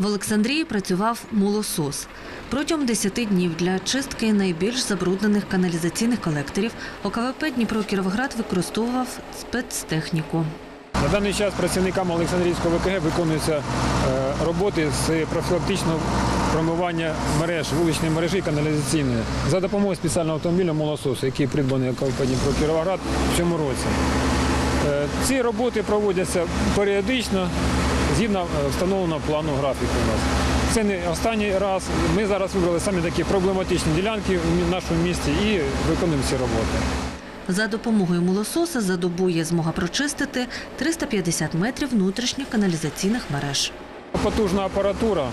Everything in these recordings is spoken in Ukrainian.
В Олександрії працював молосос. Протягом 10 днів для чистки найбільш забруднених каналізаційних колекторів ОКВП Дніпро Кіровоград використовував спецтехніку. На даний час працівниками Олександрійського ВКГ виконуються е, роботи з профілактичного промивання мереж, вуличної мережі і каналізаційної за допомогою спеціального автомобіля молососу, який придбаний КВП Дніпро Кіровоград в цьому році. Е, Ці роботи проводяться періодично згідно е, встановленого плану графіку у нас. Це не останній раз. Ми зараз вибрали самі такі проблематичні ділянки в нашому місті і виконуємо ці роботи. За допомогою молососа за добу є змога прочистити 350 метрів внутрішніх каналізаційних мереж. Потужна апаратура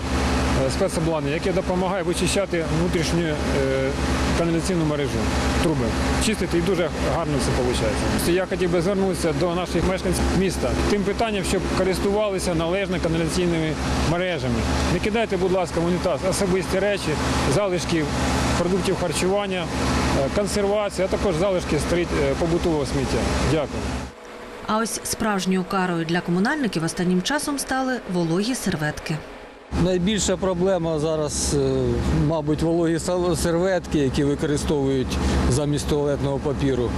е, спецобладнання, яке допомагає вичищати внутрішню е, каналізаційну мережу, труби. Чистити і дуже гарно все виходить. Я хотів би звернутися до наших мешканців міста тим питанням, щоб користувалися належно каналізаційними мережами. Не кидайте, будь ласка, в унітаз особисті речі, залишки продуктів харчування, е, консервації, а також залишки е, побутового сміття. Дякую. А ось справжньою карою для комунальників останнім часом стали вологі серветки. Найбільша проблема зараз, е, мабуть, вологі серветки, які використовують замість туалетного папіру.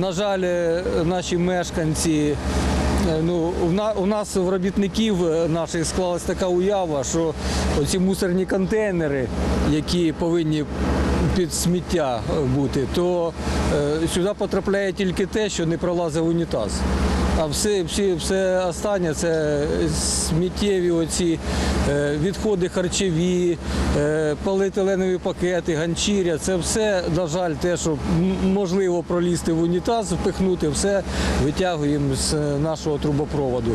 На жаль, е, наші мешканці, е, ну, у на- у нас в робітників наших склалась така уява, що оці мусорні контейнери, які повинні під сміття бути, то сюди потрапляє тільки те, що не пролазить в унітаз. А все, всі, все останнє це сміттєві оці е, відходи харчові, е, поліетиленові пакети, ганчіря. Це все, на жаль, те, що можливо пролізти в унітаз, впихнути, все витягуємо з е, нашого трубопроводу.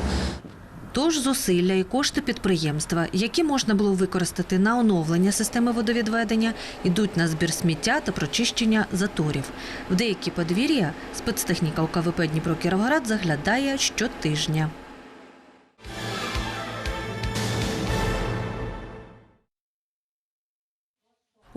Тож зусилля і кошти підприємства, які можна було використати на оновлення системи водовідведення, йдуть на збір сміття та прочищення заторів. В деякі подвір'я спецтехніка УКВП Дніпро Кіровград заглядає щотижня.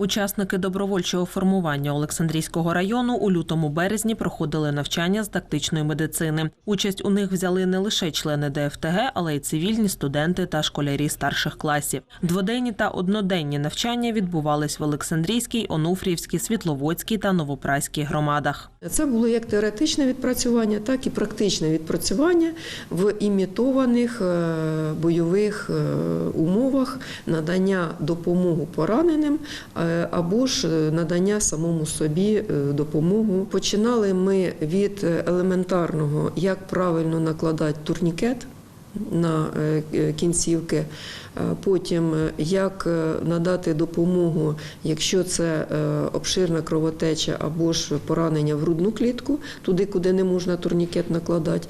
Учасники добровольчого формування Олександрійського району у лютому березні проходили навчання з тактичної медицини. Участь у них взяли не лише члени ДФТГ, але й цивільні студенти та школярі старших класів. Дводенні та одноденні навчання відбувались в Олександрійській, Онуфріївській, Світловодській та Новопраській громадах. Це було як теоретичне відпрацювання, так і практичне відпрацювання в імітованих е, бойових е, умовах надання допомоги пораненим е, або ж е, надання самому собі е, допомогу. Починали ми від елементарного, як правильно накладати турнікет на е, е, кінцівки. Е, Потім як надати допомогу, якщо це обширна кровотеча або ж поранення в грудну клітку, туди, куди не можна турнікет накладати.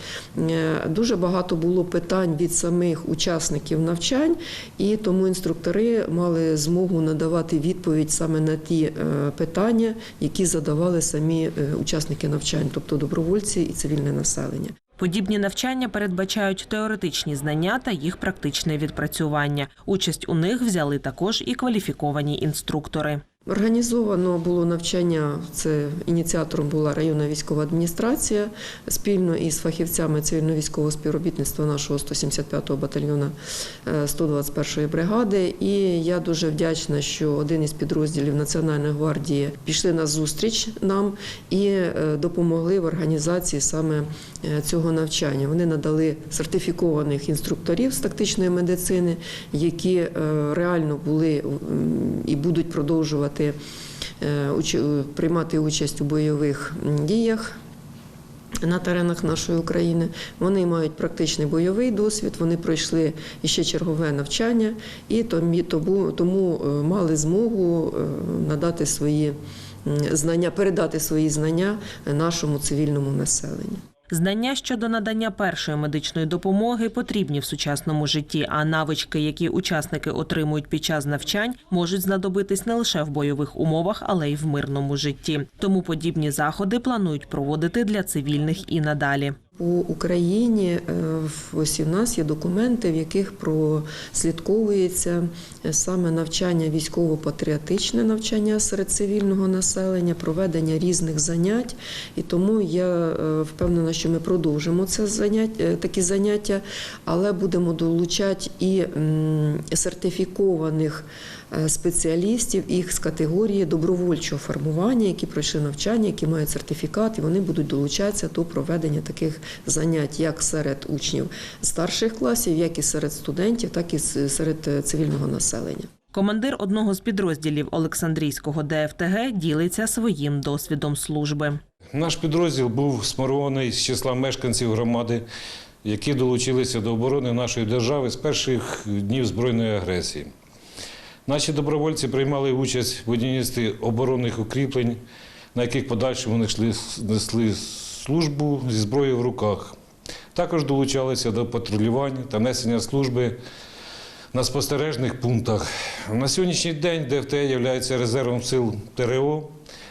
Дуже багато було питань від самих учасників навчань, і тому інструктори мали змогу надавати відповідь саме на ті питання, які задавали самі учасники навчань, тобто добровольці і цивільне населення. Подібні навчання передбачають теоретичні знання та їх практичне відпрацювання. Участь у них взяли також і кваліфіковані інструктори. Організовано було навчання. Це ініціатором була районна військова адміністрація спільно із фахівцями цивільно-військового співробітництва нашого 175-го батальйону е, 121-ї бригади. І я дуже вдячна, що один із підрозділів Національної гвардії пішли на зустріч нам і е, допомогли в організації саме е, цього навчання. Вони надали сертифікованих інструкторів з тактичної медицини, які е, реально були і будуть продовжувати е, приймати участь у бойових діях. На теренах нашої України вони мають практичний бойовий досвід. Вони пройшли іще чергове навчання і тому, тому е, мали змогу е, надати свої знання, передати свої знання нашому цивільному населенню. Знання щодо надання першої медичної допомоги потрібні в сучасному житті, а навички, які учасники отримують під час навчань, можуть знадобитись не лише в бойових умовах, але й в мирному житті. Тому подібні заходи планують проводити для цивільних і надалі. По Україні е, ось в нас є документи, в яких прослідковується е, саме навчання військово-патріотичне навчання серед цивільного населення, проведення різних занять. І тому я е, впевнена, що ми продовжимо це заняття, такі заняття, але будемо долучати і сертифікованих спеціалістів їх з категорії добровольчого формування, які пройшли навчання, які мають сертифікат, і вони будуть долучатися до проведення таких занять як серед учнів старших класів, як і серед студентів, так і серед е, цивільного населення. Командир одного з підрозділів Олександрійського ДФТГ ділиться своїм досвідом служби. Наш підрозділ був сформований з числа мешканців громади, які долучилися до оборони нашої держави з перших днів збройної агресії. Наші добровольці приймали участь в будівництві оборонних укріплень, на яких подальше вони несли службу зі зброєю в руках. Також долучалися до патрулювання та несення служби на спостережних пунктах. На сьогоднішній день ДФТ є резервом сил ТРО,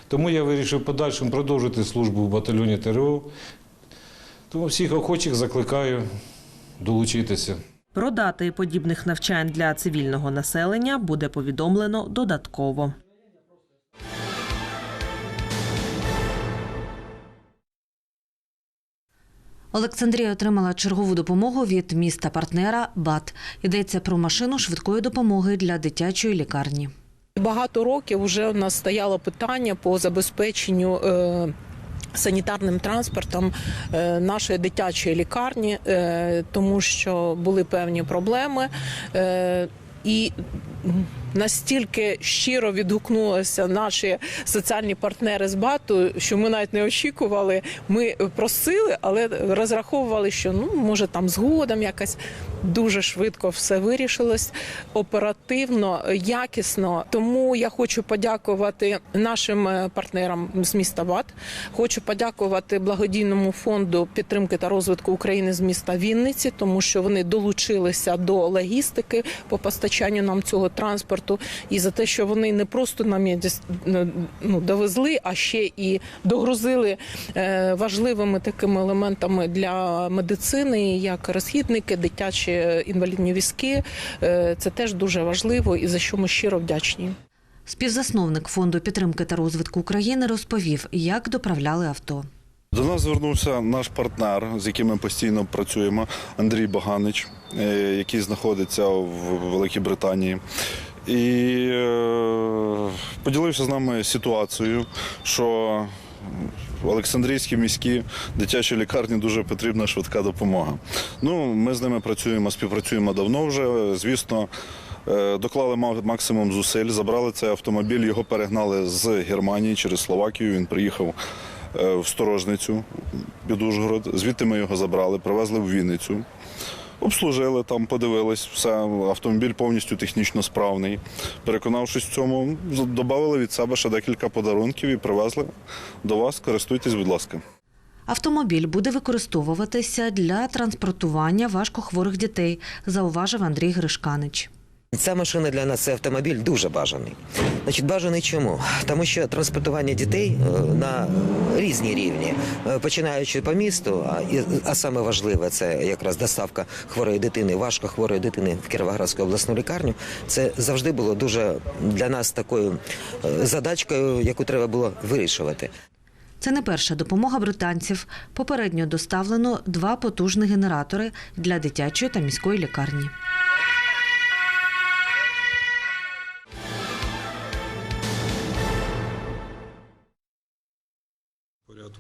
тому я вирішив в подальшому продовжити службу в батальйоні ТРО. Тому всіх охочих закликаю долучитися. Про дати подібних навчань для цивільного населення буде повідомлено додатково. Олександрія отримала чергову допомогу від міста партнера БАТ. Йдеться про машину швидкої допомоги для дитячої лікарні. Багато років вже у нас стояло питання по забезпеченню. Санітарним транспортом е, нашої дитячої лікарні, е, тому що були певні проблеми, Е, і настільки щиро відгукнулися наші соціальні партнери з БАТу, що ми навіть не очікували. Ми просили, але розраховували, що ну може там згодом якось дуже швидко все вирішилось оперативно, якісно. Тому я хочу подякувати нашим е, партнерам з міста БАТ. Хочу подякувати благодійному фонду підтримки та розвитку України з міста Вінниці, тому що вони долучилися до логістики по постачанню нам цього транспорту, і за те, що вони не просто нам ну, довезли, а ще і догрузили е, важливими такими елементами для медицини, як розхідники, дитячі інвалідні візки. Е, Це теж дуже важливо і за що ми щиро вдячні. Співзасновник фонду підтримки та розвитку України розповів, як доправляли авто. До нас звернувся наш партнер, з яким ми постійно працюємо, Андрій Баганич, е, який знаходиться в Великій Британії. І е, поділився з нами ситуацією, що в Олександрійській міській дитячій лікарні дуже потрібна швидка допомога. Ну, ми з ними працюємо, співпрацюємо давно вже. Звісно, е, доклали максимум зусиль, забрали цей автомобіль, його перегнали з Германії через Словакію. Він приїхав е, в Сторожницю під Ужгород. Звідти ми його забрали, привезли в Вінницю. Обслужили там, подивились, все, автомобіль повністю технічно справний. Переконавшись в цьому, додали від себе ще декілька подарунків і привезли до вас. Користуйтесь, будь ласка. Автомобіль буде використовуватися для транспортування важкохворих дітей, зауважив Андрій Гришканич. Ця машина для нас це автомобіль дуже бажаний. Значить, бажаний чому? Тому що транспортування дітей е, на різні рівні, Е, починаючи по місту, а, і- а саме важливе це якраз доставка хворої дитини, важко хворої дитини в Кіровоградську обласну лікарню. Це завжди було дуже для нас такою е, задачкою, яку треба було вирішувати. Це не перша допомога британців. Попередньо доставлено два потужні генератори для дитячої та міської лікарні.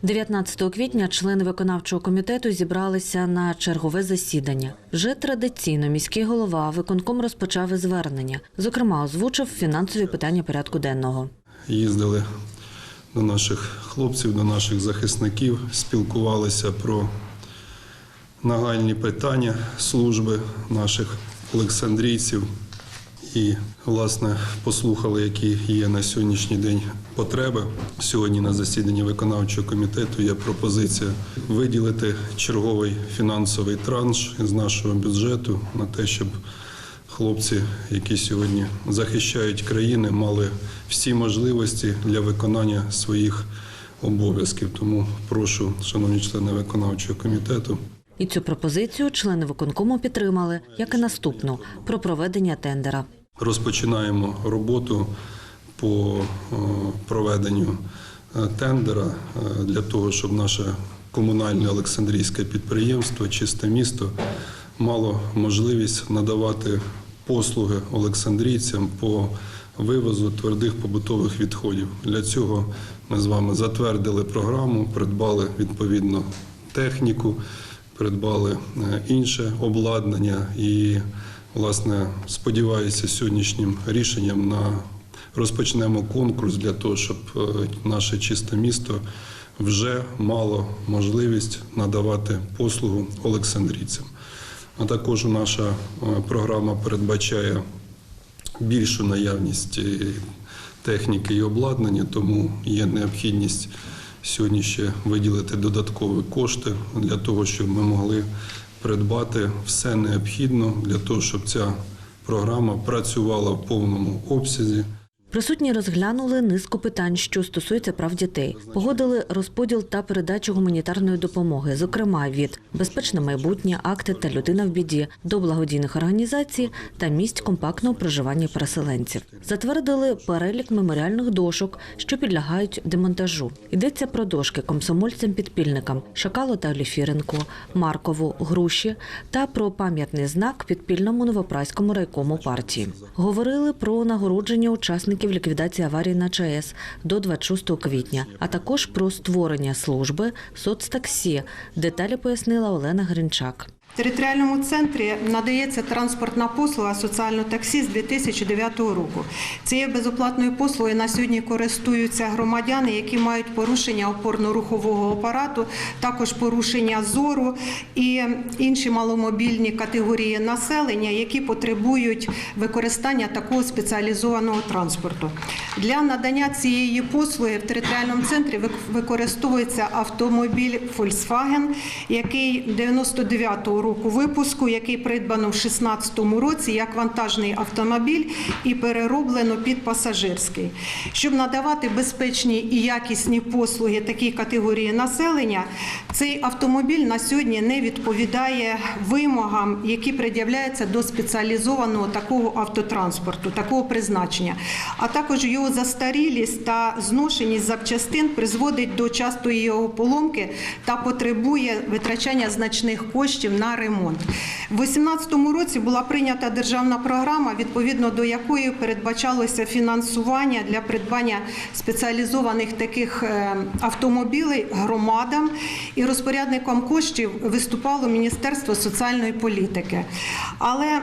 19 квітня члени виконавчого комітету зібралися на чергове засідання. Вже традиційно міський голова виконком розпочав звернення. Зокрема, озвучив фінансові питання порядку денного. їздили до наших хлопців, до наших захисників, спілкувалися про нагальні питання служби наших олександрійців і, власне, послухали, які є на сьогоднішній день потреби. Сьогодні на засіданні виконавчого комітету є пропозиція виділити черговий фінансовий транш з нашого бюджету на те, щоб хлопці, які сьогодні захищають країни, мали всі можливості для виконання своїх обов'язків. Тому прошу, шановні члени виконавчого комітету, І цю пропозицію члени виконкому підтримали, як і наступну про проведення тендера. Розпочинаємо роботу по е, проведенню е, тендера е, для того, щоб наше комунальне Олександрійське підприємство Чисте місто мало можливість надавати послуги олександрійцям по вивозу твердих побутових відходів. Для цього ми з вами затвердили програму, придбали відповідно техніку, придбали інше обладнання і, власне, сподіваюся, сьогоднішнім рішенням на розпочнемо конкурс для того, щоб е, наше чисте місто вже мало можливість надавати послугу олександрійцям. А також наша е, програма передбачає більшу наявність е, техніки і обладнання, тому є необхідність сьогодні ще виділити додаткові кошти для того, щоб ми могли придбати все необхідне для того, щоб ця програма працювала в повному обсязі. Присутні розглянули низку питань, що стосуються прав дітей. Погодили розподіл та передачу гуманітарної допомоги, зокрема від безпечне майбутнє, акти та людина в біді до благодійних організацій та місць компактного проживання переселенців. Затвердили перелік меморіальних дошок, що підлягають демонтажу. Йдеться про дошки комсомольцям-підпільникам Шакалу та Оліфіренку, Маркову, Груші та про пам'ятний знак підпільному новопраському райкому партії. Говорили про нагородження учасників ліквідації аварії на ЧАЕС до 26 квітня, а також про створення служби соцтаксі. Деталі пояснила Олена Гринчак. Територіальному центрі надається транспортна послуга соціальне таксі з 2009 року. Цією безоплатною послугою на сьогодні користуються громадяни, які мають порушення опорно-рухового апарату, також порушення зору і інші маломобільні категорії населення, які потребують використання такого спеціалізованого транспорту. Для надання цієї послуги в територіальному центрі використовується автомобіль Volkswagen, який 99-го року випуску, який придбано в 16-му році як вантажний автомобіль і перероблено під пасажирський. Щоб надавати безпечні і якісні послуги такій категорії населення, цей автомобіль на сьогодні не відповідає вимогам, які пред'являються до спеціалізованого такого автотранспорту, такого призначення. А також його застарілість та зношеність запчастин призводить до частої його поломки та потребує витрачання значних коштів на ремонт. У 2018 році була прийнята державна програма, відповідно до якої передбачалося фінансування для придбання спеціалізованих таких е, автомобілей громадам, і розпорядником коштів виступало Міністерство соціальної політики. Але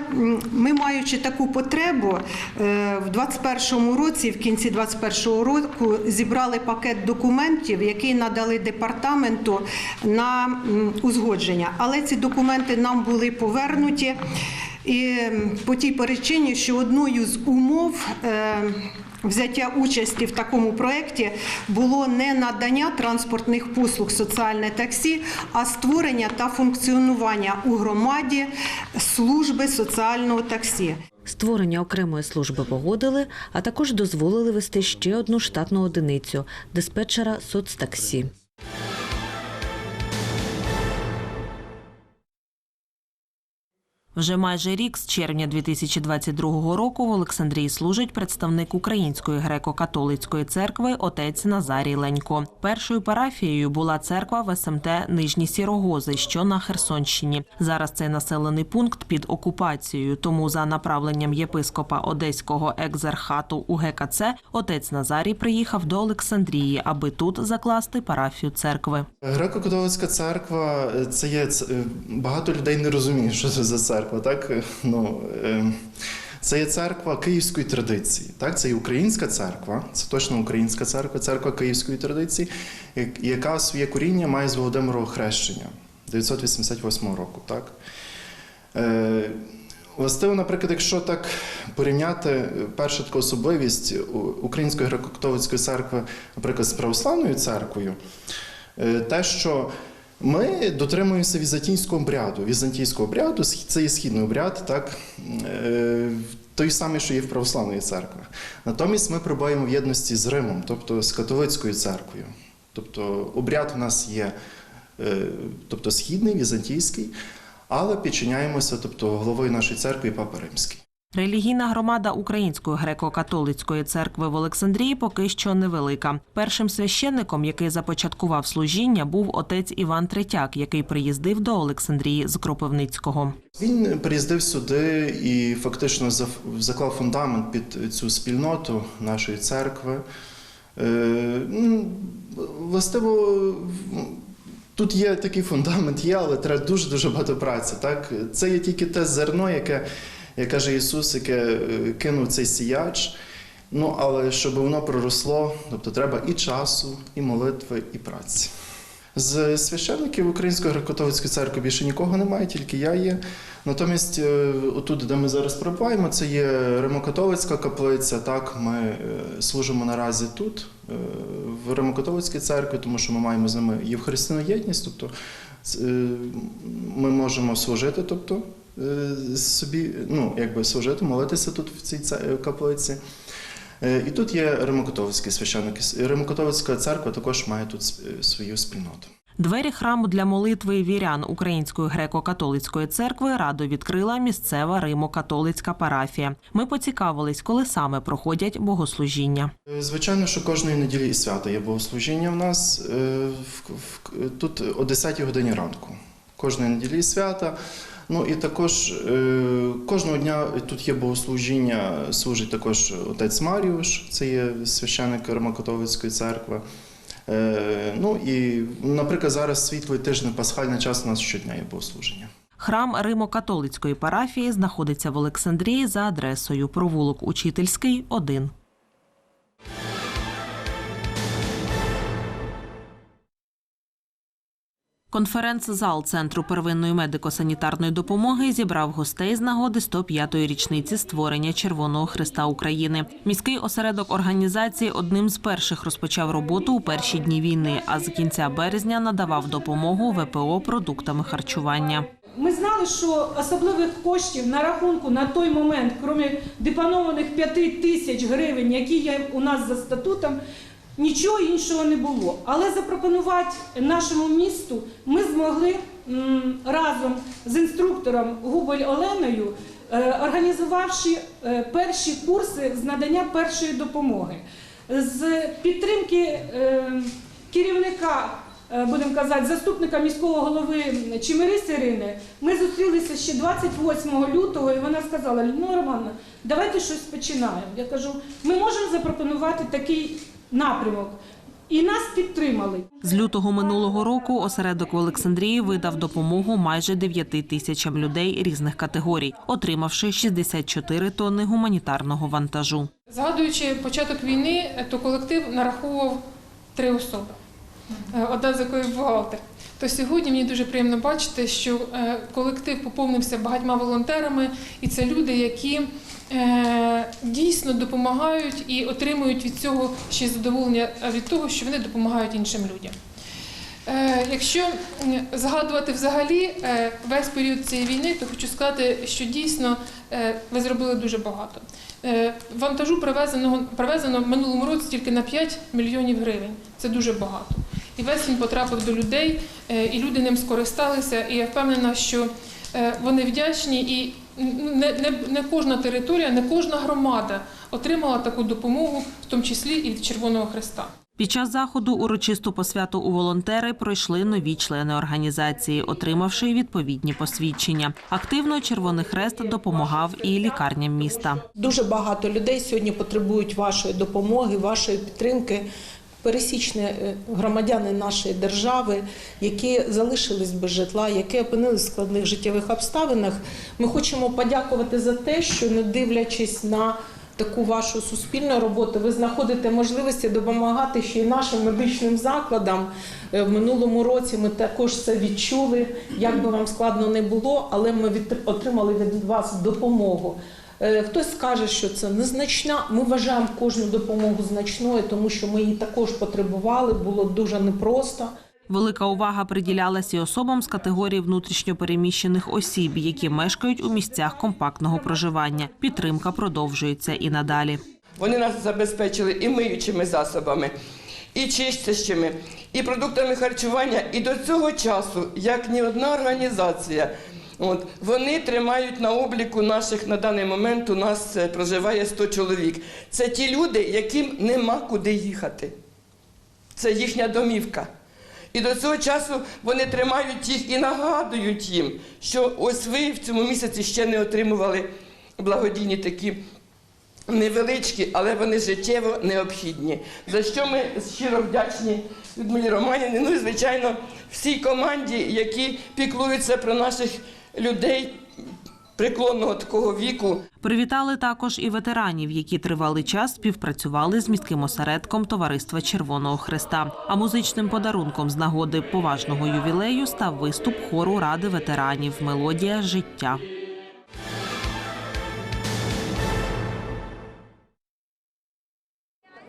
ми, маючи таку потребу, е, в 2021 році, в кінці 2021 року, зібрали пакет документів, який надали департаменту на узгодження. Але ці документи нам були повернуті. І по тій причині, що одною з умов е, взяття участі в такому проєкті було не надання транспортних послуг соціальне таксі, а створення та функціонування у громаді служби соціального таксі. Створення окремої служби погодили, а також дозволили вести ще одну штатну одиницю диспетчера соцтаксі. Вже майже рік з червня 2022 року в Олександрії служить представник Української греко-католицької церкви отець Назарій Ленько. Першою парафією була церква в СМТ Нижні Сірогози, що на Херсонщині. Зараз цей населений пункт під окупацією. Тому за направленням єпископа Одеського екзархату УГКЦ отець Назарій приїхав до Олександрії, аби тут закласти парафію церкви. Греко-католицька церква е, це є е, багато людей не розуміє, що це за церква. Так Е, ну е, це є церква київської традиції. Так, це є українська церква, це точно українська церква, церква київської традиції, яка своє коріння має з Володимирового хрещення 988 року. Так. Е, Властиво, наприклад, якщо так порівняти е, перша така особливість Української греко-католицької церкви, наприклад, з православною церквою, е, те, що ми дотримуємося візантійського обряду. Візантійського обряду це є східний обряд, так, е, той самий, що є в православної церкви. Натомість ми перебуваємо в єдності з Римом, тобто з католицькою церквою. Тобто обряд у нас є е, тобто східний, візантійський, але підчиняємося тобто, головою нашої церкви Папа Римський. Релігійна громада Української греко-католицької церкви в Олександрії поки що невелика. Першим священником, який започаткував служіння, був отець Іван Третяк, який приїздив до Олександрії з Кропивницького. Він приїздив сюди і фактично заклав фундамент під цю спільноту нашої церкви. Е, ну, Властиво, тут є такий фундамент, є, але треба дуже-дуже багато праці. Так? Це є тільки те зерно, яке, як каже Ісус, яке е, кинув цей сіяч. Ну, але щоб воно проросло, тобто треба і часу, і молитви, і праці. З священників Української греко-католицької церкви більше нікого немає, тільки я є. Натомість, е, отут, де ми зараз перебуваємо, це є Римокатолицька каплиця. Так, ми е, служимо наразі тут, в Римокатолицькій церкві, тому що ми маємо з ними євхаристійну єдність, тобто ми можемо служити, тобто собі, ну, якби служити, молитися тут в цій це- каплиці. Е, І тут є римокатолицькі священники. Римокатолицька церква також має тут е, свою спільноту. Двері храму для молитви вірян Української греко-католицької церкви радо відкрила місцева римо-католицька парафія. Ми поцікавились, коли саме проходять богослужіння. Е, Звичайно, що кожної неділі і свята є богослужіння в нас е, тут о 10-й годині ранку. Кожної неділі і свята. Ну і також е, кожного дня тут є богослужіння, служить також отець Маріуш, це є священник Римокатолицької церкви. Е, Ну і, наприклад, зараз світлий тиждень, пасхальний час у нас щодня є богослуження. Храм Римо-католицької парафії знаходиться в Олександрії за адресою провулок Учительський, 1. Конференц-зал Центру первинної медико-санітарної допомоги зібрав гостей з нагоди 105-ї річниці створення Червоного Христа України. Міський осередок організації одним з перших розпочав роботу у перші дні війни, а з кінця березня надавав допомогу ВПО продуктами харчування. Ми знали, що особливих коштів на рахунку на той момент, крім депонованих 5 тисяч гривень, які є у нас за статутом, нічого іншого не було. Але запропонувати нашому місту ми змогли разом з інструктором Губель Оленою, е, організувавши е, перші курси з надання першої допомоги. З підтримки е, керівника будемо казати, заступника міського голови Чимирис Ірини, ми зустрілися ще 28 лютого, і вона сказала: Людмила Романовна, давайте щось починаємо. Я кажу, ми можемо запропонувати такий напрямок. І нас підтримали. З лютого минулого року осередок в Олександрії видав допомогу майже 9 тисячам людей різних категорій, отримавши 64 тонни гуманітарного вантажу. Згадуючи початок війни, то колектив нараховував три особи, Е, одна з якої бухгалтер. То сьогодні мені дуже приємно бачити, що е, колектив поповнився багатьма волонтерами, і це люди, які дійсно допомагають і отримують від цього ще задоволення від того, що вони допомагають іншим людям. Е, Якщо згадувати взагалі е, весь період цієї війни, то хочу сказати, що дійсно е, ви зробили дуже багато. Е, Вантажу привезеного привезено в минулому році тільки на 5 мільйонів гривень. Це дуже багато. І весь він потрапив до людей, е, і люди ним скористалися. І я впевнена, що е, вони вдячні, і не, не, не кожна територія, не кожна громада отримала таку допомогу, в тому числі і від Червоного Христа. Під час заходу урочисту посвяту у волонтери пройшли нові члени організації, отримавши відповідні посвідчення. Активно Червоний Хрест допомагав і лікарням міста. Дуже багато людей сьогодні потребують вашої допомоги, вашої підтримки. Пересічні е, громадяни нашої держави, які залишились без житла, які опинились в складних життєвих обставинах. Ми хочемо подякувати за те, що не дивлячись на таку вашу суспільну роботу, ви знаходите можливості допомагати ще й нашим медичним закладам. Е, В минулому році ми також це відчули. Як би вам складно не було, але ми отримали від вас допомогу. Е, Хтось скаже, що це незначна. Ми вважаємо кожну допомогу значною, тому що ми її також потребували. Було дуже непросто. Велика увага приділялась і особам з категорії внутрішньопереміщених осіб, які мешкають у місцях компактного проживання. Підтримка продовжується і надалі. Вони нас забезпечили і миючими засобами, і чистящими, і продуктами харчування. І до цього часу, як ні одна організація, от, вони тримають на обліку наших на даний момент у нас е, проживає 100 чоловік. Це ті люди, яким нема куди їхати. Це їхня домівка. І до цього часу вони тримають їх і нагадують їм, що ось ви в цьому місяці ще не отримували благодійні такі невеличкі, але вони життєво необхідні. За що ми щиро вдячні Людмилі Романівні, ну і звичайно всій команді, які піклуються про наших людей преклонного такого віку. Привітали також і ветеранів, які тривалий час співпрацювали з міським осередком Товариства Червоного Хреста. А музичним подарунком з нагоди поважного ювілею став виступ хору Ради ветеранів Мелодія життя.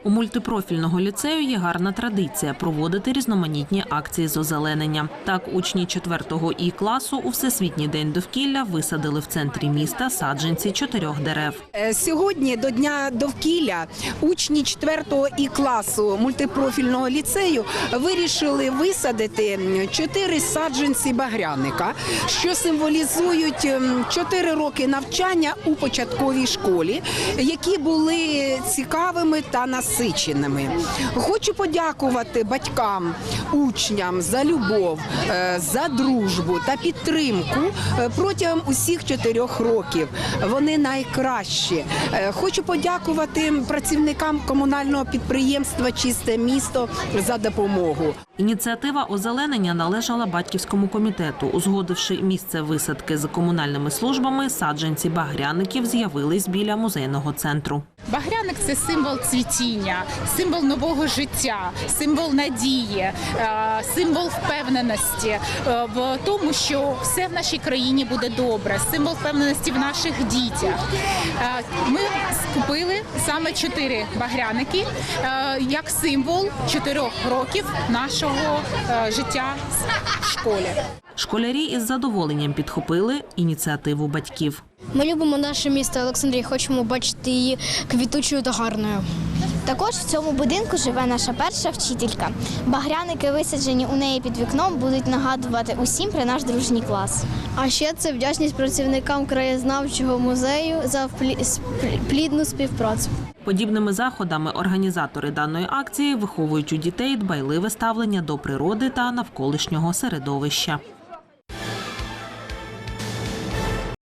У мультипрофільного ліцею є гарна традиція проводити різноманітні акції з озеленення. Так, учні 4-го І класу у всесвітній день довкілля висадили в центрі міста саджанці чотирьох дерев. Е, Сьогодні до дня довкілля учні 4 і класу мультипрофільного ліцею вирішили висадити чотири саджанці багряника, що символізують 4 роки навчання у початковій школі, які були цікавими та насиченими. Хочу подякувати батькам, учням за любов, е, за дружбу та підтримку е, протягом усіх чотирьох років. Вони найкращі. Е, Хочу подякувати працівникам комунального підприємства Чисте місто за допомогу. Ініціатива озеленення належала батьківському комітету. Узгодивши місце висадки з комунальними службами, саджанці багряників з'явились біля музейного центру. Багряник це символ цвітіння, символ нового життя, символ надії, е, символ впевненості е, в тому, що все в нашій країні буде добре, символ впевненості в наших дітях. Е, Ми скупили саме чотири багряники як символ чотирьох років нашого життя в школі. Школярі із задоволенням підхопили ініціативу батьків. Ми любимо наше місто Олександрія, хочемо бачити її квітучою та гарною. Також в цьому будинку живе наша перша вчителька. Багряники, висаджені у неї під вікном, будуть нагадувати усім про наш дружній клас. А ще це вдячність працівникам краєзнавчого музею за плідну співпрацю. Подібними заходами організатори даної акції виховують у дітей дбайливе ставлення до природи та навколишнього середовища.